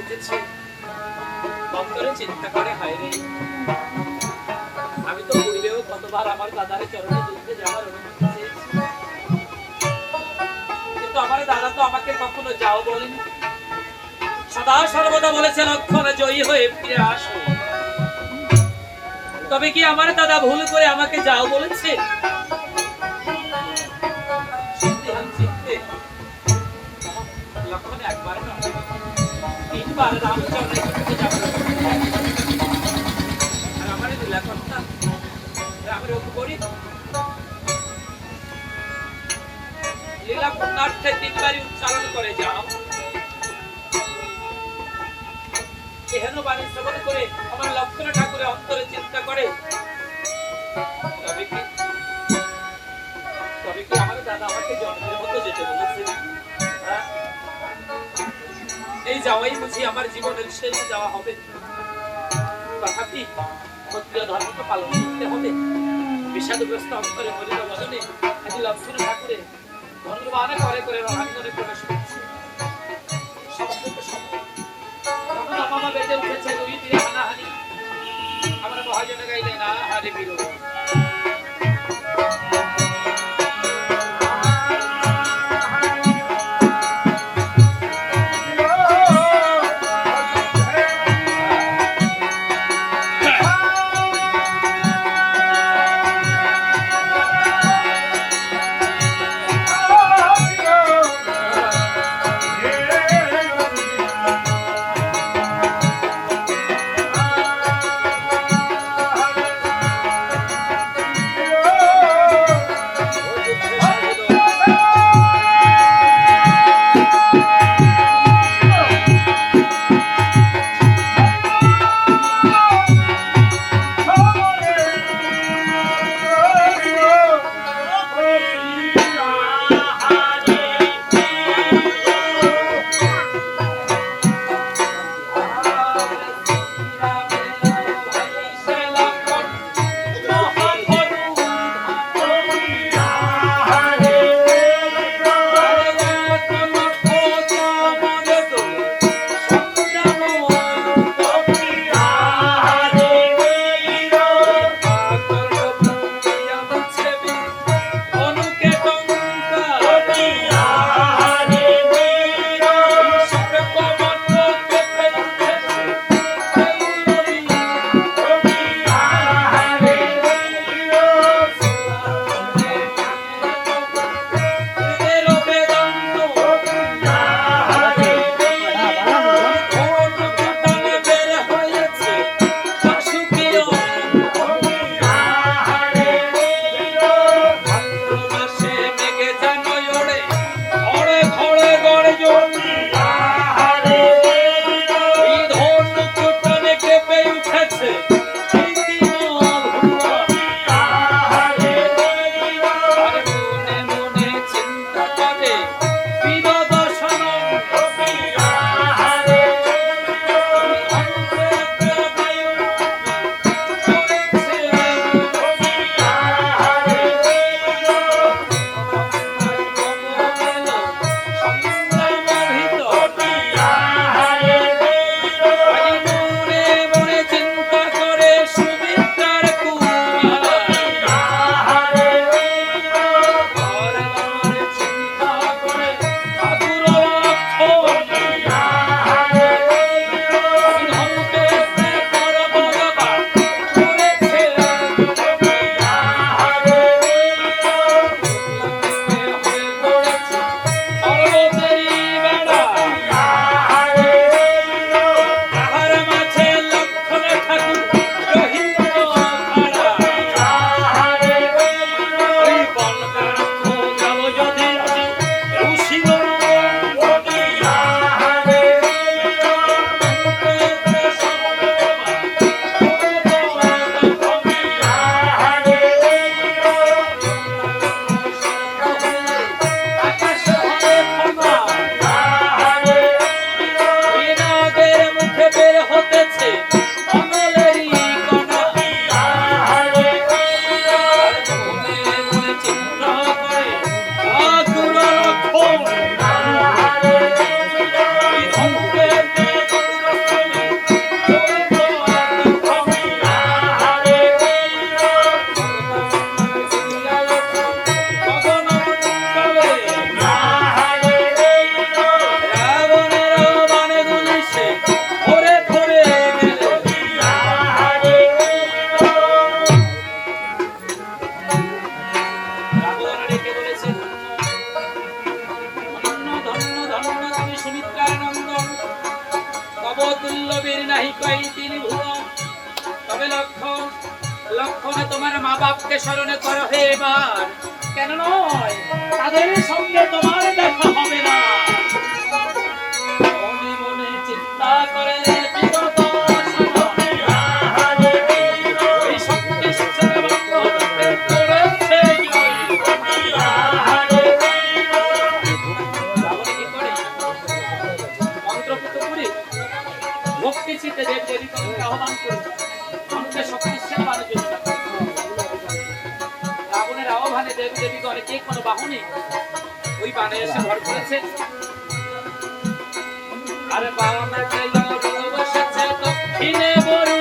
উঠেছে। অন্তরে চিন্তা করে হায় রে আমি তো কতবার আমার দাদার চরণে যাওয়ার অনুমতি চেয়েছি। কিন্তু আমার দাদা তো আমাকে কখনো যাও বলেনি। সদা সর্বদা জয়ী হয়ে ফিরে আসো। তবে কি আমার দাদা ভুল করে আমাকে যাও বলেছে? একবার লীলা উচ্চারণ করে যাও। এহেন বাণী শ্রবণ করে আমার লক্ষণ ঠাকুরের অন্তরে চিন্তা করে যাওয়াই বুঝি আমার জীবনের শেষ যাওয়া হবে। তথাপি ক্ষত্রিয় ধর্ম তো পালন করতে হবে। বিষাদগ্রস্ত অন্তরে হরিল বদনে আজ লক্ষণ ঠাকুরে ধনুর্বাণে করে করে রণাঙ্গনে প্রবেশ করছে। আমামা বেজে উঠেছে দুই আমরা না হারে বিরোধ। দেবীগণে বাহু কোনো বাহনে ওই বানে এসে ভর করেছে। আরে বাবা বরুণ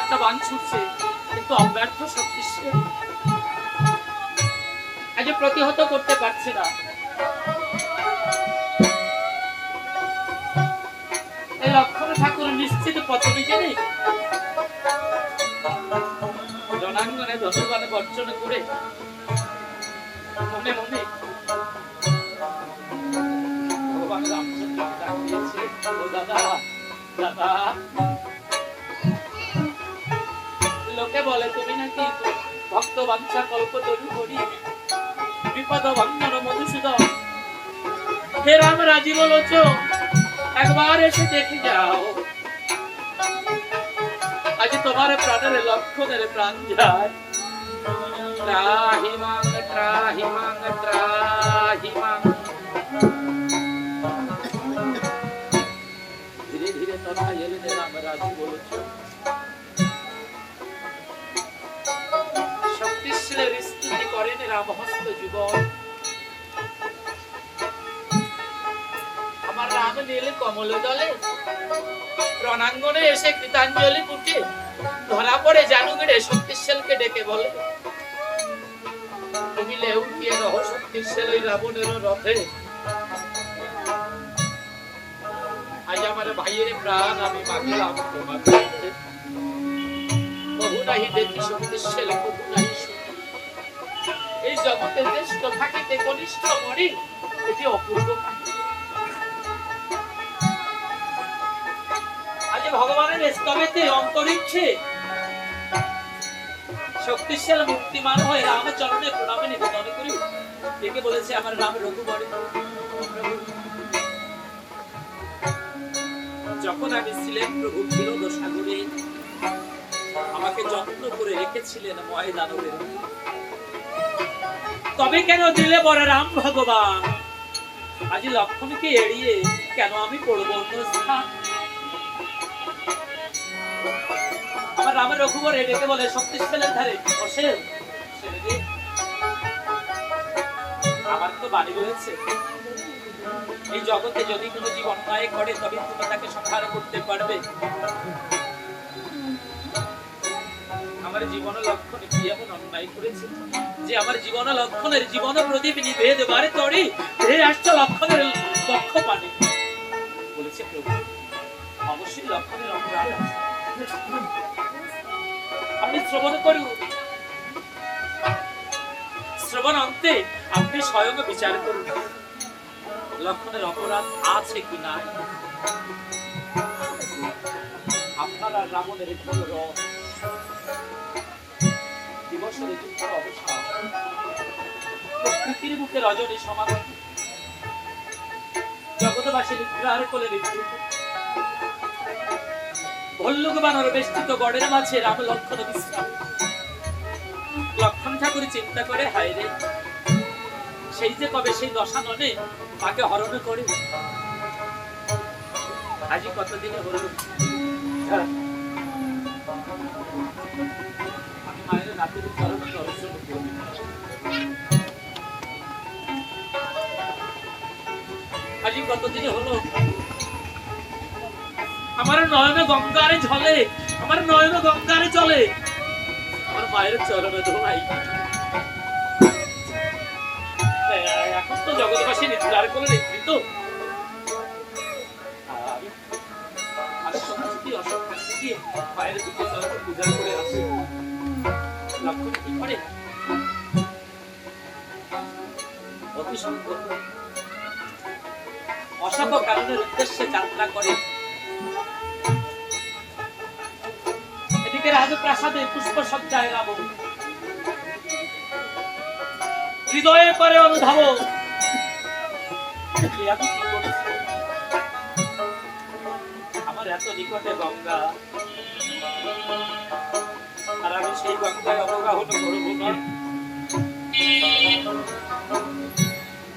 একটা বান ছুটছে, কিন্তু অব্যর্থ শক্তিশালী আজ প্রতিহত করতে পারছে না। এই লক্ষণ ঠাকুর নিশ্চিত পথে জেনে জনাঙ্গনে ধনুবানে বর্জন করে মনে মনে ভগবান রামচন্দ্রকে দাদা দাদা বলে, তুমি নাকি ভক্ত বাঞ্ছা কল্প তরু করি? বিপদ ভঞ্জন মধুসূদন। হে রাম রাজীব লোচ একবার এসে দেখে যাও। আজ তোমার প্রাণের লক্ষণের প্রাণ যায়। ধীরে ধীরে তথা এলেন রাম রাজীব লোচ দলে রণাঙ্গনে এসে কৃতাঞ্জলি পুটে ধরা পড়ে জানুগিরে শক্তিশালকে ডেকে বলে। তুমি লেউটিয়ে রহ শক্তিশাল ওই রাবণের রথে। আজ আমার ভাইয়ের প্রাণ, আমি মাগলাম তোমার বহু নাহি দেখি শক্তিশালী জগতে জ্যেষ্ঠ থাকিতে কনিষ্ঠ মরি এটি অপূর্ব। আজ ভগবানের স্তবেতে অন্তরিক্ষে শক্তিশাল মুক্তিমান হয়ে রামচরণে প্রণামে নিবেদন করি। একে বলেছে আমার রাম রঘুবরে। যখন আমি ছিলেন প্রভু বিরোধ সাগরে, আমাকে যত্ন করে রেখেছিলেন ময় দানবের তবে কেন দিলে বড় রাম ভগবান? আজ লক্ষণকে এড়িয়ে কেন আমি পড়ব স্থান? আমার রামের রঘুবর এটাকে বলে শক্তিশালের ধারে বসে আমার তো বাড়ি রয়েছে। এই জগতে যদি কোনো জীব অন্যায় করে, তবে তুমি তাকে সংহার করতে পারবে। আমার জীবন লক্ষণে কি এমন অন্যায় করেছে? যে আমার জীবন লক্ষণের জীবন প্রদীপ নিভে দেবারে তরি, হে আসছে লক্ষণের পক্ষ পানে। বলেছে প্রভু, অবশ্যই লক্ষণের অপরাধ। আপনি শ্রবণ করুন শ্রবণ অন্তে আপনি স্বয়ং বিচার করুন, লক্ষণের অপরাধ আছে কি না আপনার রাবণের ঘোর রথ প্রকৃতির বুকে রজনী ভল্লুক বানর বেষ্টিত গড়ের মাঝে রাম লক্ষণ বিশ্রাম। লক্ষণ ঠাকুর চিন্তা করে, হায় রে! সেই যে কবে সেই দশাননে তাকে হরণ করে। আজি কতদিনে হলো? হ্যাঁ। আমার নয়নে গঙ্গারে ঝলে আমার নয়নে গঙ্গারে চলে। আমার মায়ের চরণে ধোলাই। এখন তো জগৎবাসী করে নেতৃত্ব সম্পদ কারণের উদ্দেশ্যে যাত্রা করে এদিকে রাজপ্রাসাদে পুষ্প সজ্জায় রাবণ হৃদয়ে করে অনুধাব এত নিকটে গঙ্গা। আর আমি সেই গঙ্গায় অবগাহন করব না।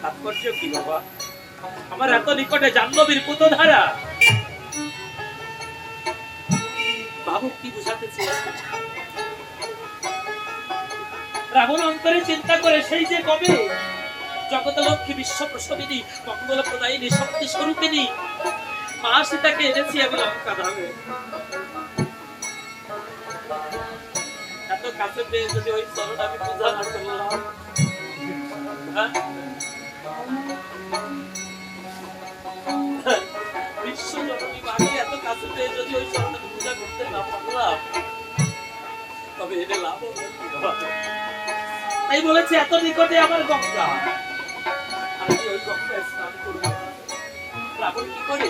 তাৎপর্য কি বাবা? আমার এত নিকটে পুতধারা। বাবু কি বুঝাতে অন্তরে চিন্তা করে সেই যে কবে? জগত লক্ষ্মী বিশ্ব প্রসবিনী মঙ্গল প্রদায়িনী শক্তি স্বরূপিনী মা এনেছি আমি লঙ্কা এত কাছে পেয়ে যদি ওই চরণ আমি পূজা না করলাম। হ্যাঁ? এত কাছে পেয়ে যদি ওই পূজা করতে তবে এনে লাভ তাই বলেছে, এত নিকটে আমার গঙ্গা আমি ওই গঙ্গায় স্নান করব। কি করে?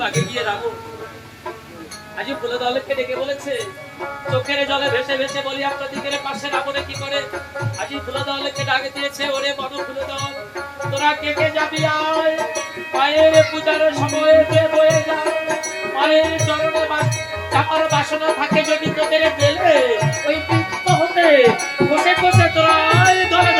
বাগে গিয়ে রাবণ আজ ফুলে দলকে ডেকে বলেছে, চোখের জলে ভেসে ভেসে বলি আপনাদিকের পাশে রাবণে কি করে? আজি ফুলে দলকে ডাকে দিয়েছে, ওরে বন ফুলে দল, তোরা কে কে যাবি আয়? পায়ের পূজার সময় যে বয়ে যায়, পায়ের চরণে চাপার বাসনা থাকে যদি তোদের গেলে ওই বৃত্ত হতে বসে বসে তোরা আয় ধরে।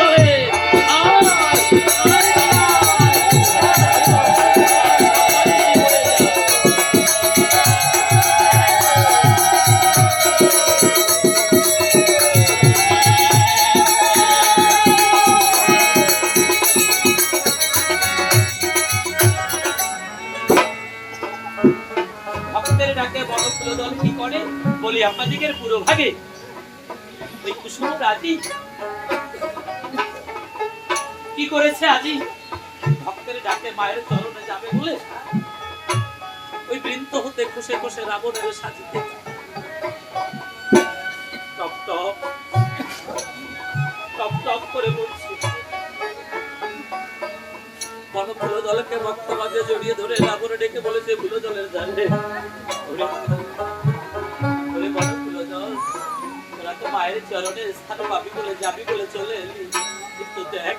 রাজি কি করেছে আজি ভক্তের ডাকে মায়ের চরণে যাবে বলে? ওই বৃন্ত হতে খুশে খুশে রাবণের সাজিতে টপ টপ টপ টপ করে বলছি বন ফুলো দলকে রক্ত মাঝে জড়িয়ে ধরে রাবণে ডেকে বলেছে ফুলো জলের জানে মায়ের চরণে স্থান পাবি বলে যাবি বলে চলে এলি। কিন্তু দেখ,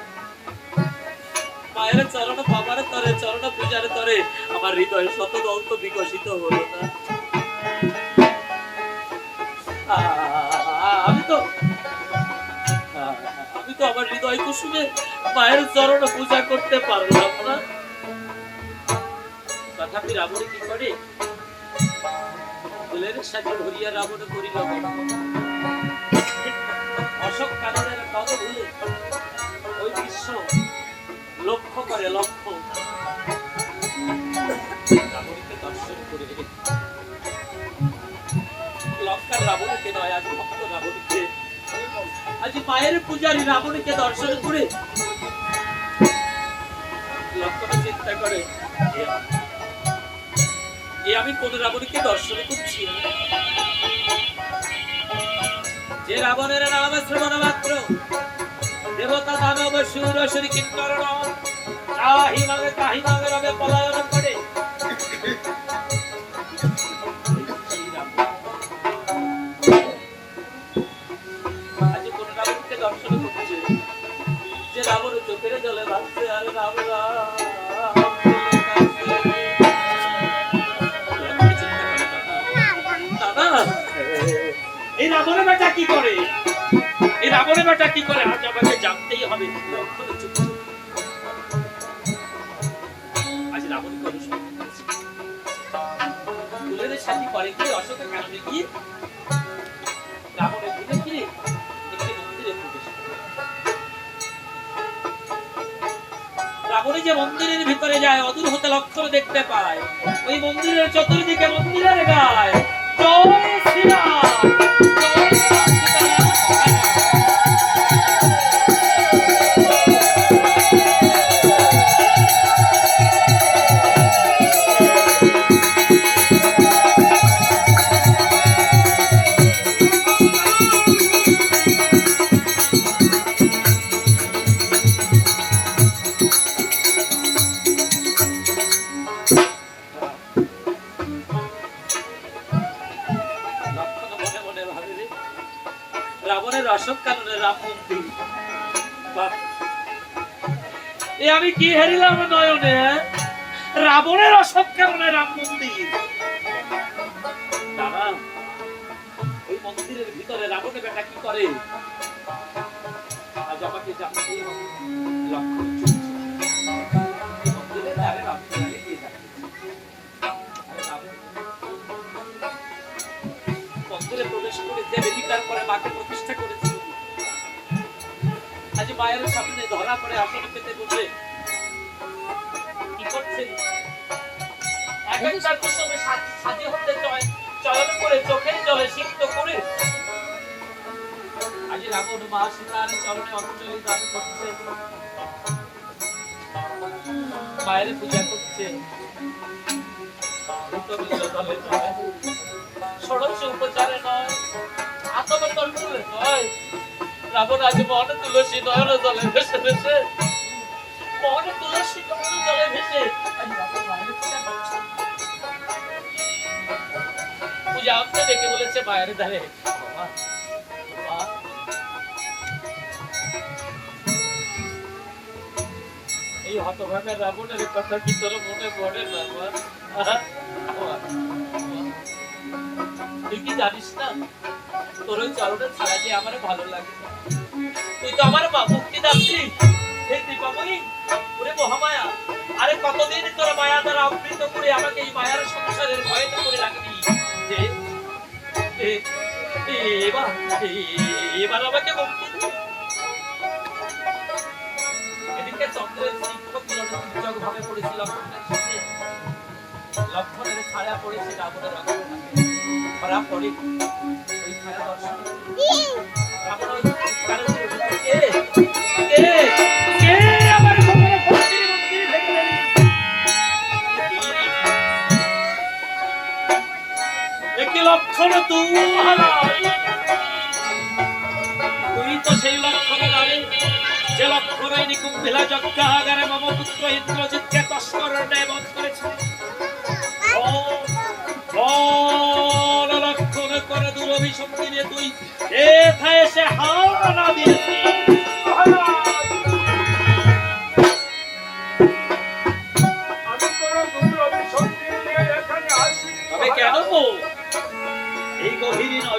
মায়ের চরণ বাবার তরে, চরণ পূজার তরে আমার হৃদয় শত দন্ত বিকশিত হলো না। আমি তো আমি তো আমার হৃদয় কুসুমে মায়ের চরণ পূজা করতে পারলাম না। তথাপি রাবণ কি করে? ফুলের সাথে ধরিয়া রাবণ করিল। অশোক কাননের পদ ভুলে ওই বিশ্ব লক্ষ্য করে লক্ষ্য। রাবণীকে দর্শন করে নয়, আজ ভক্ত রাবণীকে। আজ মায়ের পূজারী রাবণীকে দর্শন করে লক্ষণ চিন্তা করে, এ আমি কোন রাবণীকে দর্শন করছি যে রাবণের নাম শ্রবণ মাত্র, দেবতা দানব সুর শ্রী কিঙ্করণ তাহি মাগে তাহি মাগে রবে পলায়ন করে বেটা কি করে? এই রাবণের বেটা কি করে? আজ আমাকে জানতেই হবে। আজ যে মন্দিরের ভিতরে যায়, অদূর হতে লক্ষণ দেখতে পায়। ওই মন্দিরের চতুর্দিকে মন্দিরের গায়। জয় শ্রীরাম! কি নয়নে? রাবণের অশোক কাননে রাম মন্দির। করে? আজ আমাকে প্রবেশ করে দেব অধিকার মাকে প্রতিষ্ঠা করেছিল। আজ মায়ের সামনে ধরা পড়ে আসন পেতে বসে করছেন এক কুসুমে সাজি হতে চয় চয়ন করে চোখের জলে সিক্ত করে। আজ রাবণ মা সীতার চরণে অঞ্জলি দান করছে। মায়ের পূজা করছে। ষোড়শ উপচারে নয় আত্মবর্তনে নয়। রাবণ আজ মন তুলসী নয়ন জলে ভেসে ভেসে মন তুলসী নয়ন জলে ভেসে পূজা আপনি ডেকে বলেছে মায়ের ধারে এই হতভাগা রাবণের কথা কি তোর মনে পড়ে বাবা, তুই কি জানিস না? তোর ওই চরণে ছাড়া যে আমার ভালো লাগে তুই তো আমার মা মুক্তি হে দীপাময়ী ওরে মহামায়া আরে কতদিন তোর মায়া দ্বারা আবৃত করে আমাকে এই মায়ার সংসারের ভয়ে তো করে রাখবি? এবার এবার আমাকে মুক্তি এদিকে চন্দ্রের শিক্ষক দুর্যোগ ভাবে পড়েছিল লক্ষণের ছায়া পড়েছে রাবণের ধরা পড়ে ওই ছায়া দর্শন। রাবণ ওই চিৎকারে লক্ষণ তুই তো সেই লক্ষণে দাঁড়ি যে লক্ষণে নিকুম্ভিলা যজ্ঞাগারে মম পুত্র ইন্দ্রজিৎকে তস্কর বধ করেছে লক্ষণ করে দুরভিসন্ধি নিয়ে তুই এ থায় সে হাওয়া না দিয়েছিস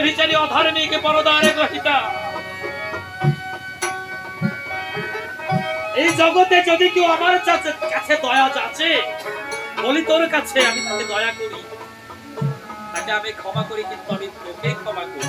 বেভিচারী অধার্মিক পরদারে গ্রহিতা। এই জগতে যদি কেউ আমার কাছে কাছে দয়া যাচ্ছে বলি তোর কাছে আমি তাকে দয়া করি। তাকে আমি ক্ষমা করি, কিন্তু আমি তোকে ক্ষমা করি।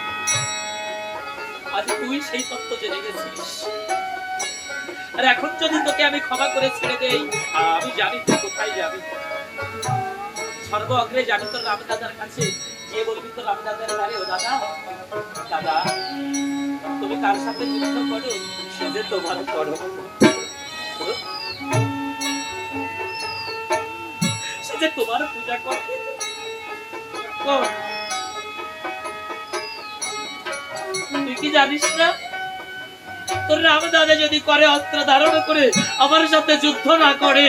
আজ তুই সেই তত্ত্ব জেনে গেছিস আর এখন যদি তোকে আমি ক্ষমা করে ছেড়ে দেই, আমি জানি তুই কোথায় যাবি। সর্ব অগ্রে জানি তোর রাম দাদার কাছে গিয়ে বলবি তোর রাম দাদার আরে ও দাদা দাদা, তুমি কার সাথে যুদ্ধ করো? সে যে তোমার করো সে যে তোমার পূজা করে। তুই কি জানিস না? তোর রাম দাদা যদি করে অস্ত্র ধারণ করে আমার সাথে যুদ্ধ না করে,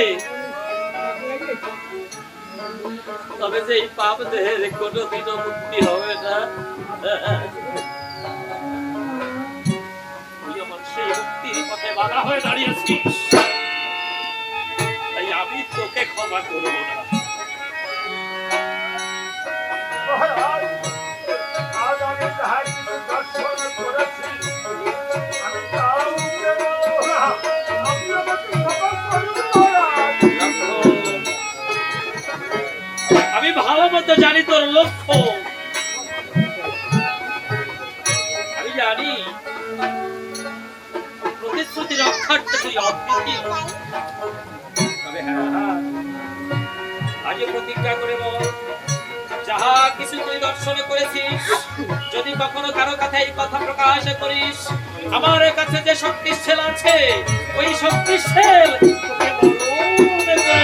তবে যে পাপ দেহের কোনোদিনও মুক্তি হবে না। বাধা তাই আমি তোকে ক্ষমা করব না। আমি ভালো মতো জানি তোর লক্ষ্য। আমি জানি প্রতিশ্রুতি রক্ষার্থে তুই অদ্বিতীয় তবে হ্যাঁ হ্যাঁ, প্রতিজ্ঞা করে বল। যাহা কিছু তুই দর্শন করেছিস, যদি কখনো কারও কাছে এই কথা প্রকাশ করিস, আমার কাছে যে শক্তিশীল আছে, ওই শক্তিশীল তোকে